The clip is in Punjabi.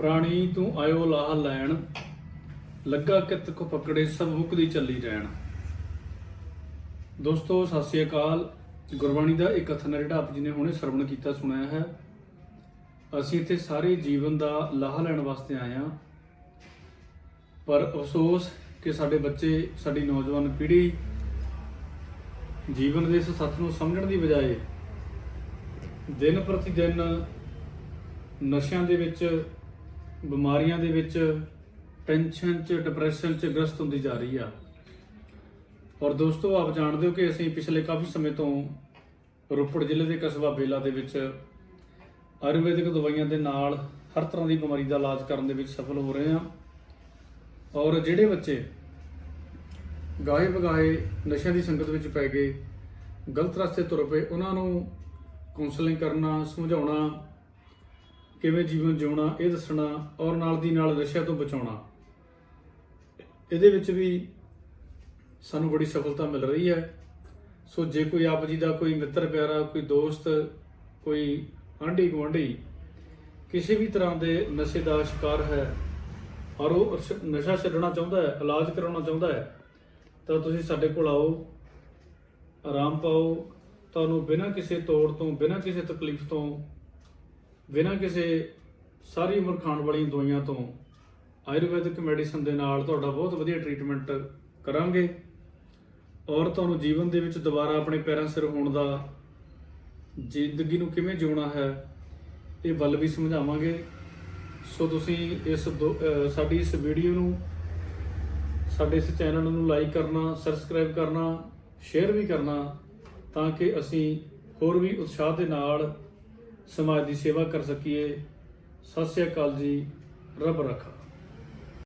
ਪ੍ਰਾਣੀ ਤੂੰ ਆਇਓ ਲਾਹ ਲੈਣ, ਲੱਗਾ ਕਿਤ ਕੋ ਪਕੜੇ ਸਭ ਮੁਕਦੀ ਚੱਲੀ ਰਹਿਣ। ਦੋਸਤੋ, ਸਤਿ ਸ੍ਰੀ ਅਕਾਲ। ਗੁਰਬਾਣੀ ਦਾ ਇੱਕ ਕਥਨ ਜਿਹੜਾ ਆਪ ਜੀ ਨੇ ਹੁਣੇ ਸਰਵਣ ਕੀਤਾ, ਸੁਣਿਆ ਹੈ। ਅਸੀਂ ਇੱਥੇ ਸਾਰੇ ਜੀਵਨ ਦਾ ਲਾਹ ਲੈਣ ਵਾਸਤੇ ਆਏ ਹਾਂ। ਪਰ ਅਫਸੋਸ ਕਿ ਸਾਡੇ ਬੱਚੇ, ਸਾਡੀ ਨੌਜਵਾਨ ਪੀੜ੍ਹੀ ਜੀਵਨ ਦੇ ਇਸ ਸੱਚ ਨੂੰ ਸਮਝਣ ਦੀ ਬਜਾਏ ਦਿਨ ਪ੍ਰਤੀ ਦਿਨ ਨਸ਼ਿਆਂ ਦੇ ਵਿੱਚ ਬਿਮਾਰੀਆਂ ਦੇ ਵਿੱਚ ਟੈਨਸ਼ਨ ਚ ਡਿਪਰੈਸ਼ਨ ਚ ਗ੍ਰਸਤ ਹੁੰਦੀ ਜਾ ਰਹੀ ਆ। ਔਰ ਦੋਸਤੋ, ਆਪ ਜਾਣਦੇ ਹੋ ਕਿ ਅਸੀਂ ਪਿਛਲੇ ਕਾਫੀ ਸਮੇਂ ਤੋਂ ਰੋਪੜ ਜ਼ਿਲ੍ਹੇ ਦੇ ਕਸਬਾ ਬੇਲਾ ਦੇ ਵਿੱਚ ਆਯੁਰਵੈਦਿਕ ਦਵਾਈਆਂ ਦੇ ਨਾਲ ਹਰ ਤਰ੍ਹਾਂ ਦੀ ਬਿਮਾਰੀ ਦਾ ਇਲਾਜ ਕਰਨ ਦੇ ਵਿੱਚ ਸਫਲ ਹੋ ਰਹੇ ਹਾਂ। ਔਰ ਜਿਹੜੇ ਬੱਚੇ ਗਾਹੇ ਬਗਾਹੇ ਨਸ਼ਿਆਂ ਦੀ ਸੰਗਤ ਵਿੱਚ ਪੈ ਗਏ, ਗਲਤ ਰਸਤੇ ਤੁਰ ਪਏ, ਉਹਨਾਂ ਨੂੰ ਕਾਉਂਸਲਿੰਗ ਕਰਨਾ, ਸਮਝਾਉਣਾ ਕਿਵੇਂ ਜੀਵਨ ਜਿਉਣਾ, ਇਹ ਦੱਸਣਾ ਔਰ ਨਾਲ ਦੀ ਨਾਲ ਨਸ਼ਿਆਂ ਤੋਂ ਬਚਾਉਣਾ। ਇਹਦੇ ਵਿੱਚ ਵੀ ਸਾਨੂੰ ਬੜੀ ਸਫਲਤਾ ਮਿਲ ਰਹੀ ਹੈ। ਸੋ ਜੇ ਕੋਈ ਆਪ ਜੀ ਦਾ ਕੋਈ ਮਿੱਤਰ, ਪਿਆਰਾ, ਕੋਈ ਦੋਸਤ, ਕੋਈ ਆਂਢੀ ਗੁਆਂਢੀ ਕਿਸੇ ਵੀ ਤਰ੍ਹਾਂ ਦੇ ਨਸ਼ੇ ਦਾ ਸ਼ਿਕਾਰ ਹੈ ਔਰ ਉਹ ਨਸ਼ਾ ਛੱਡਣਾ ਚਾਹੁੰਦਾ ਹੈ, ਇਲਾਜ ਕਰਾਉਣਾ ਚਾਹੁੰਦਾ ਹੈ, ਤਾਂ ਤੁਸੀਂ ਸਾਡੇ ਕੋਲ ਆਓ, ਆਰਾਮ ਪਾਓ। ਤੁਹਾਨੂੰ ਬਿਨਾਂ ਕਿਸੇ ਤੋੜ ਤੋਂ, ਬਿਨਾਂ ਕਿਸੇ ਤਕਲੀਫ ਤੋਂ ਬਿਨਾਂ ਕਿਸੇ ਸਾਰੀ ਉਮਰ ਖਾਣ ਵਾਲੀਆਂ ਦਵਾਈਆਂ ਤੋਂ ਆਯੁਰਵੈਦਿਕ ਮੈਡੀਸਨ ਦੇ ਨਾਲ ਤੁਹਾਡਾ ਬਹੁਤ ਵਧੀਆ ਟ੍ਰੀਟਮੈਂਟ ਕਰਾਂਗੇ। ਔਰ ਤੁਹਾਨੂੰ ਜੀਵਨ ਦੇ ਵਿੱਚ ਦੁਬਾਰਾ ਆਪਣੇ ਪੈਰਾਂ ਸਿਰ ਹੋਣ ਦਾ ਜ਼ਿੰਦਗੀ ਨੂੰ ਕਿਵੇਂ ਜਿਉਣਾ ਹੈ, ਇਹ ਵੱਲ ਵੀ ਸਮਝਾਵਾਂਗੇ। ਸੋ ਤੁਸੀਂ ਇਸ ਦੋ- ਸਾਡੀ ਇਸ ਵੀਡੀਓ ਨੂੰ, ਸਾਡੇ ਇਸ ਚੈਨਲ ਨੂੰ ਲਾਈਕ ਕਰਨਾ, ਸਬਸਕ੍ਰਾਈਬ ਕਰਨਾ, ਸ਼ੇਅਰ ਵੀ ਕਰਨਾ ਤਾਂ ਕਿ ਅਸੀਂ ਹੋਰ ਵੀ ਉਤਸ਼ਾਹ ਦੇ ਨਾਲ ਸਮਾਜ ਦੀ ਸੇਵਾ ਕਰ ਸਕੀਏ। ਸਤਿ ਸ੍ਰੀ ਅਕਾਲ ਜੀ। ਰੱਬ ਰੱਖਾ।